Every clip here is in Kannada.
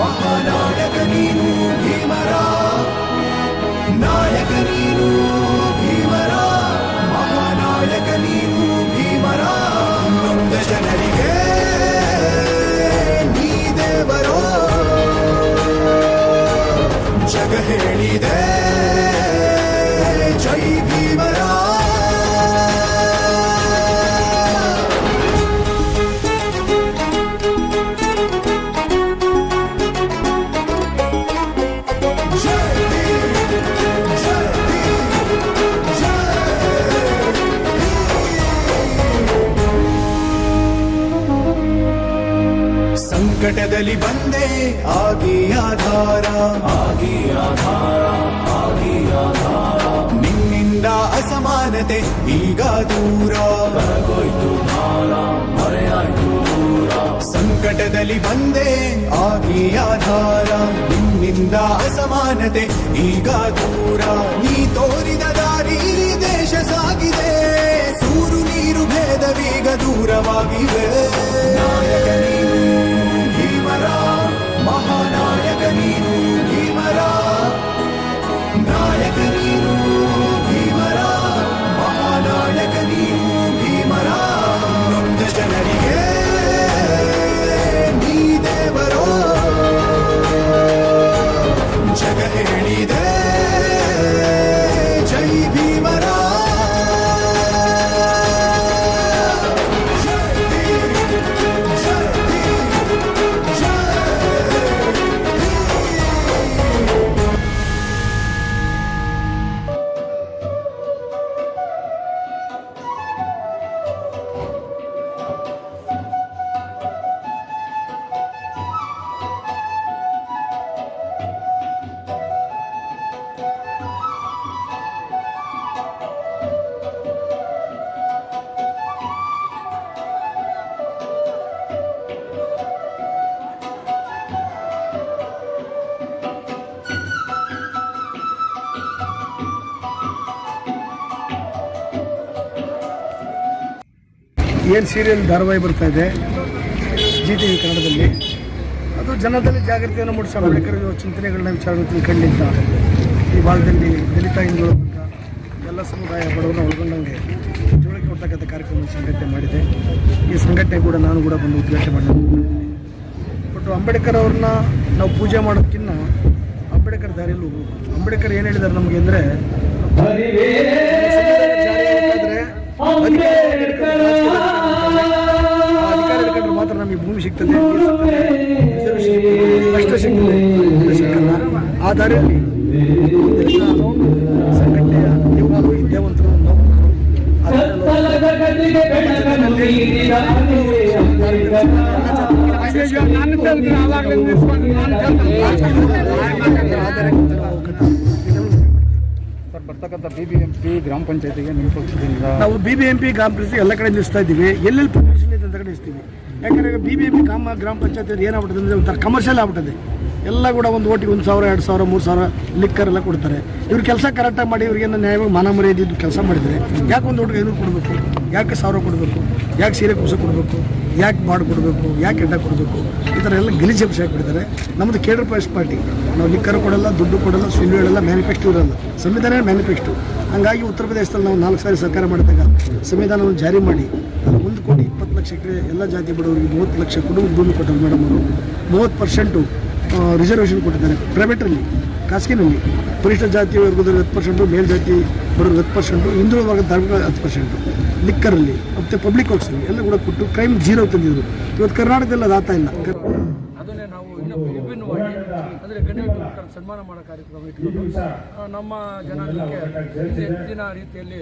ಮಹಾನಾಯಕ ನೀನು ಸಂಕಟದಲ್ಲಿ ಬಂದೆ. ಆಗಿ ಆಧಾರ ಆಗಿ ಆಧಾರ ಆಗಿ ಆಧಾರ. ನಿನ್ನಿಂದ ಅಸಮಾನತೆ, ಈಗ ದೂರ. ಬರಗೋಯ್ತು ಭಾರ ಮರೆಯಾಯ್ತು ದೂರ. ಸಂಕಟದಲ್ಲಿ ಬಂದೆ, ಆಗಿ ಆಧಾರ. ನಿನ್ನಿಂದ ಅಸಮಾನತೆ, ಈಗ ದೂರ. ನೀ ತೋರಿದ ದಾರಿ ದೇಶ ಸಾಗಿದೆ. ಸೂರು ನೀರು ಭೇದವೀಗ ದೂರವಾಗಿವೆ ನಾಯಕ ನೀನು ಏನು ಸೀರಿಯಲ್ ಧಾರಾವಾಹಿ ಬರ್ತಾ ಇದೆ? ಜಿ ಟಿ ವಿ ಕನ್ನಡದಲ್ಲಿ. ಅದು ಜನದಲ್ಲಿ ಜಾಗೃತಿಯನ್ನು ಮೂಡಿಸಲು ಅಂಬೇಡ್ಕರ್ ಚಿಂತನೆಗಳನ್ನ ವಿಚಾರಗಳು ತಿಳ್ಕೊಂಡಿದ್ದ ಈ ಭಾಗದಲ್ಲಿ ದಲಿತ ವರ್ಗ ಎಲ್ಲ ಸಮುದಾಯ ಬಡವರನ್ನ ಒಳಗೊಂಡಂಗೆ ಜೋಳಿಕೆ ಕೊಡ್ತಕ್ಕಂಥ ಕಾರ್ಯಕ್ರಮ ಸಂಘಟನೆ ಮಾಡಿದೆ. ಈ ಸಂಘಟನೆ ಕೂಡ ನಾನು ಕೂಡ ಬಂದು ಉದ್ಘಾಟನೆ ಮಾಡಿದ್ದೀನಿ ಬಟ್ ಅಂಬೇಡ್ಕರ್ ಅವ್ರನ್ನ ನಾವು ಪೂಜೆ ಮಾಡೋದಕ್ಕಿಂತ ಅಂಬೇಡ್ಕರ್ ದಾರಿಯಲ್ಲಿ ಹೋಗ್ಬೇಕು. ಅಂಬೇಡ್ಕರ್ ಏನು ಹೇಳಿದ್ದಾರೆ ನಮಗೆ ಅಂದರೆ ಅಧಿಕಾರ ಮಾತ್ರ ನಮಗೆ ಭೂಮಿ ಸಿಗ್ತದೆ. ಕಷ್ಟ ಸಿಗ್ತದೆ. ಸಿಕ್ಕಲ್ಲ ಆ ದಾರಿಯಲ್ಲಿ ದಲಿತ ಸಂಘಟನೆಯ ಯುವಕರು ವಿದ್ಯಾವಂತರು ನೌಕರರು ಸರ್ ಬರ್ತಕ್ಕಂಥ ಬಿ ಬಿ ಎಂ ಪಿ ಗ್ರಾಮ ಪಂಚಾಯತಿಗೆ ನಿಮ್ಮ ಪಕ್ಷದಿಂದ ನಾವು ಬಿ ಬಿ ಎಂ ಪಿ ಗ್ರಾಮ ಪಂಚಾಯತಿ ಎಲ್ಲ ಕಡೆ ನಿಲ್ಲಿಸ್ತಾ ಇದ್ದೀವಿ. ಎಲ್ಲೆಲ್ಲಿ ಇದೆ ಅಂತ ಕಡೆ ನಿಲ್ಲಿಸ್ತೀವಿ. ಯಾಕಂದರೆ ಬಿ ಬಿ ಎಂ ಕಾಮ ಗ್ರಾಮ ಗ್ರಾಮ ಪಂಚಾಯತಿ ಏನಾಗ್ಬಿಟ್ಟಿದೆ ಅಂದರೆ ಒಂಥರ ಕಮರ್ಷಿಯಲ್ ಆಗ್ಬಿಟ್ಟಿದೆ. ಎಲ್ಲ ಕೂಡ ಒಂದು ಓಟಿಗೆ ಒಂದು ಸಾವಿರ, ಎರಡು ಸಾವಿರ, ಮೂರು ಸಾವಿರ ಲಿಕ್ಕರ್ ಎಲ್ಲ ಕೊಡ್ತಾರೆ. ಇವ್ರು ಕೆಲಸ ಕರೆಕ್ಟಾಗಿ ಮಾಡಿ ಇವ್ರಿಗೆ ನ್ಯಾಯವಾಗಿ ಮಾನ ಮರ್ಯಾದೆ ಇದ್ದು ಕೆಲಸ ಮಾಡಿದರೆ ಯಾಕೆ ಒಂದು ಓಟಿಗೆ ಐನೂರು ಕೊಡಬೇಕು? ಯಾಕೆ ಸಾವಿರ ಕೊಡಬೇಕು? ಯಾಕೆ ಸೀರೆ ಕುಸ ಕೊಡಬೇಕು? ಯಾಕೆ ಬಾಡ್ ಕೊಡಬೇಕು? ಯಾಕೆ ಎಡ್ಡ ಕೊಡಬೇಕು? ಈ ಥರ ಎಲ್ಲ ಗಲೀಜು ಅಂಶ ಹಾಕ್ಬಿಡ್ತಾರೆ ನಮ್ಮದು ಕೇಡರ್ ಪಾಸ್ಟ್ ಪಾರ್ಟಿ. ನಾವು ಲಿಕ್ಕರ್ ಕೊಡಲ್ಲ, ದುಡ್ಡು ಕೊಡಲ್ಲ ಸುಳ್ಳು ಹೇಳಲ್ಲ ಮ್ಯಾನಿಫೆಸ್ಟೋ ಇರಲ್ಲ. ಸಂವಿಧಾನ ಮ್ಯಾನಿಫೆಸ್ಟೋ ಹಂಗಾಗಿ ಉತ್ತರ ಪ್ರದೇಶದಲ್ಲಿ ನಾವು ನಾಲ್ಕು ಸಾರಿ ಸರ್ಕಾರ ಮಾಡಿದಾಗ ಸಂವಿಧಾನವನ್ನು ಜಾರಿ ಮಾಡಿ ಒಂದು ಕೋಟಿ ಇಪ್ಪತ್ತು ಲಕ್ಷ ಎಕರೆ ಎಲ್ಲ ಜಾತಿ ಬಡವರಿಗೆ ಮೂವತ್ತು ಲಕ್ಷ ಕುಟುಂಬ ಭೂಮಿ ಕೊಟ್ಟರು ಮೇಡಮ್ ಅವರು. ಮೂವತ್ತು ಪರ್ಸೆಂಟು ರಿಸರ್ವೇಷನ್ ಕೊಟ್ಟಿದ್ದಾರೆ. ಪ್ರೈವೇಟಲ್ಲಿ ಖಾಸಗಿನಲ್ಲಿ ಪರಿಷ್ಠ ಜಾತಿ ವರ್ಗದವ್ರಿಗೆ ಹತ್ತು ಪರ್ಸೆಂಟು ಮೇಲ್ಜಾತಿ ಬಡವರು ಹತ್ತು ಪರ್ಸೆಂಟು ಹಿಂದುಳಿದ ವರ್ಗದ ಧಾರ್ಮಿಕ ಹತ್ತು ಪರ್ಸೆಂಟು ಲಿಕ್ಕರಲ್ಲಿ ಮತ್ತು ಪಬ್ಲಿಕ್ ವರ್ಕ್ಸಲ್ಲಿ ಎಲ್ಲ ಕೂಡ ಕೊಟ್ಟು ಕ್ರೈಮ್ ಜೀರೋ ತಂದಿದ್ದರು ಇವತ್ತು ಕರ್ನಾಟಕದಲ್ಲಿ ಅದು ಆಗ್ತಾ ಇಲ್ಲ ವಿಭಿನ್ನವಾಗಿ ಅಂದರೆ ಗಣ್ಯರು ಸನ್ಮಾನ ಮಾಡೋ ಕಾರ್ಯಕ್ರಮ ಇಟ್ಕೊಂಡು ನಮ್ಮ ಜನಾಂಗಕ್ಕೆ ಹೆಚ್ಚಿನ ರೀತಿಯಲ್ಲಿ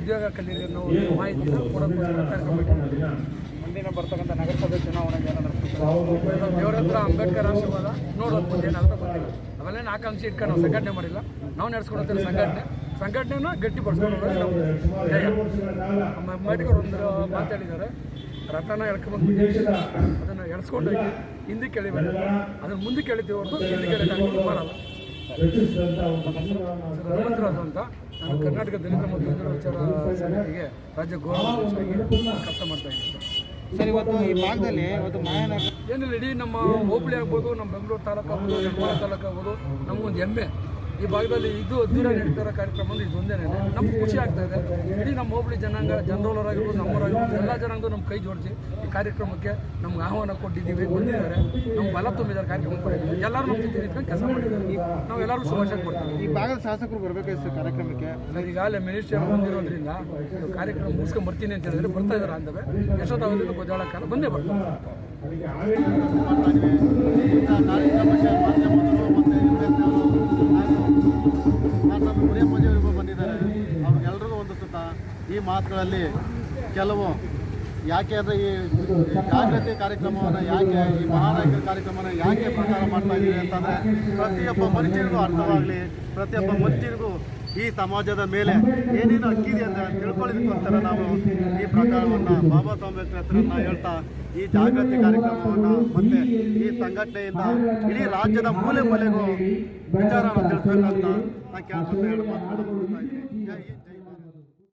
ಉದ್ಯೋಗ ಕಲಿಯಲಿ ಅನ್ನೋ ಒಂದು ಮಾಹಿತಿನ ಕೊಡೋಕ್ಕೋಸ್ಕರ ಕಾರ್ಯಕ್ರಮ ಇಟ್ಕೊಂಡಿದ್ದೀವಿ ಮುಂದಿನ ಬರ್ತಕ್ಕಂಥ ನಗರಸಭೆ ಚುನಾವಣೆಗೆ ಏನಾದರೂ ದೇವರ ಹತ್ರ ಅಂಬೇಡ್ಕರ್ ಆಶೀರ್ವಾದ ನೋಡೋದು ಮುಂದೆ ಏನಾದರೂ ಗೊತ್ತಿಲ್ಲ. ಅವೆಲ್ಲ ಆಕಾಂಕ್ಷೆ ಇಟ್ಕೊಂಡು ನಾವು ಸಂಘಟನೆ ಮಾಡಿಲ್ಲ. ನಾವು ನಡೆಸ್ಕೊಡ್ತೀವಿ ಸಂಘಟನೆ. ಸಂಘಟನೆನ ನಮ್ಮ ಧ್ಯೇಯ. ನಮ್ಮ ಅಂಬೇಡ್ಕರ್ ಒಂದು ಮಾತಾಡಿದ್ದಾರೆ ರಥನ ಎಳ್ಕೊಂಬಂದು ಅದನ್ನು ಎಳ್ಸ್ಕೊಂಡೋಗಿ ಹಿಂದಕ್ಕೆ ಎಳಿಬೇಡ ಅದನ್ನು ಮುಂದಕ್ಕೆ ಎಳಿತೀವಿ ಹೊರತು ಹಿಂದಕ್ಕೆ ಎಳೆಯೋಕ್ಕಾಗಲ್ಲ ಮಾಡಲ್ಲ. ಹನುಮಂತರಾಜು ಅಂತ. ನಾನು ಕರ್ನಾಟಕ ದಲಿತ ಮತ್ತು ಹಿಂದುಳಿದ ವಿಚಾರ ಸಮಿತಿಗೆ ರಾಜ್ಯ ಗೌರವ ಕೆಲಸ ಮಾಡ್ತಾ ಇದ್ದೀನಿ ಸರ್. ಇವತ್ತು ಈ ಭಾಗದಲ್ಲಿ ಇವತ್ತು ಮಾಯನ ಏನಿಲ್ಲ ಇಡೀ ನಮ್ಮ ಹೋಬಳಿ ಆಗ್ಬೋದು ನಮ್ಮ ಬೆಂಗಳೂರು ತಾಲೂಕು ಆಗ್ಬೋದು ಯಳಂದೂರು ತಾಲೂಕು ಆಗ್ಬೋದು ನಮಗೊಂದು ಹೆಮ್ಮೆ. ಈ ಭಾಗದಲ್ಲಿ ಇದು ಅದ್ದೂರ ಇರೋ ಕಾರ್ಯಕ್ರಮ ಅಂದ್ರೆ ಇದು ಒಂದೇನೆ. ನಮ್ಗೆ ಖುಷಿ ಆಗ್ತಾ ಇದೆ. ಇಡೀ ನಮ್ಮ ಹೋಬಳಿ ಜನಾಂಗ ಜನರವರಾಗಿರ್ಬೋದು ನಮ್ಮವರಾಗಿರ್ಬೋದು ಎಲ್ಲ ಜನಾಂಗ ನಮ್ಮ ಕೈ ಜೋಡಿಸಿ ಈ ಕಾರ್ಯಕ್ರಮಕ್ಕೆ ನಮ್ಗೆ ಆಹ್ವಾನ ಕೊಟ್ಟಿದ್ದೀವಿ ಬಂದಿದ್ದಾರೆ ನಮ್ಮ ಬಲ ತುಂಬಿದ್ದಾರೆ ಕಾರ್ಯಕ್ರಮ ಕೊಟ್ಟಿದ್ದಾರೆ ಎಲ್ಲರೂ ನಮ್ಮ ಜೊತೆ ನಿಂತ್ಕೊಂಡು ಕೆಲಸ ಮಾಡಿದ್ದಾರೆ ನಾವು ಎಲ್ಲರೂ ಶುಭಾಶಯ ಕೊಡ್ತೀವಿ ಈ ಭಾಗದ ಶಾಸಕರು ಬರಬೇಕು ಸರ್ ಕಾರ್ಯಕ್ರಮಕ್ಕೆ? ಈಗಾಗಲೇ ಮಿನಿಸ್ಟರ್ ಬಂದಿರೋದ್ರಿಂದ ಕಾರ್ಯಕ್ರಮ ಮುಗಿಸ್ಕೊಂಡು ಬರ್ತೀನಿ ಅಂತ ಹೇಳಿದ್ರೆ ಬರ್ತಾ ಇದ್ದಾರೆ ಅಂದವೆ. ಎಷ್ಟೊತ್ತಾಗೋದ್ರಿಂದ ಗೊಜಾಳ ಕಾಲ ಬಂದೇ ಬರ್ತಾರೆ. ಬಂದಿದ್ದಾರೆ ಅವ್ರಿಗೆಲ್ರಿಗೂ ಒಂದು ಸುತ್ತ ಈ ಮಾತುಗಳಲ್ಲಿ ಕೆಲವು ಯಾಕೆ ಅಂದರೆ ಈ ಜಾಗೃತಿ ಕಾರ್ಯಕ್ರಮವನ್ನು ಯಾಕೆ ಈ ಮಹಾನಾಯಕರ ಕಾರ್ಯಕ್ರಮನ ಯಾಕೆ ಪ್ರಚಾರ ಮಾಡ್ತಾ ಇದ್ದೀವಿ ಅಂತಂದರೆ ಪ್ರತಿಯೊಬ್ಬ ಮನುಷ್ಯರಿಗೂ ಅರ್ಥವಾಗಲಿ, ಪ್ರತಿಯೊಬ್ಬ ಮನುಷ್ಯರಿಗೂ ಈ ಸಮಾಜದ ಮೇಲೆ ಏನೇನು ಅಕ್ಕಿದೆ ಅಂತ ತಿಳ್ಕೊಳ್ಳೋದಕ್ಕೋಸ್ಕರ ನಾವು ಈ ಪ್ರಚಾರವನ್ನು ಬಾಬಾ ಸಾಹೇಬ್ ಹತ್ರನ ಹೇಳ್ತಾ ಈ ಜಾಗೃತಿ ಕಾರ್ಯಕ್ರಮವನ್ನು ಮತ್ತೆ ಈ ಸಂಘಟನೆಯಿಂದ ಇಡೀ ರಾಜ್ಯದ ಮೂಲೆ ಮೂಲೆಗೂ ವಿಚಾರವನ್ನು ತಿಳಿಸಬೇಕಂತ ನಾನು ಎರಡು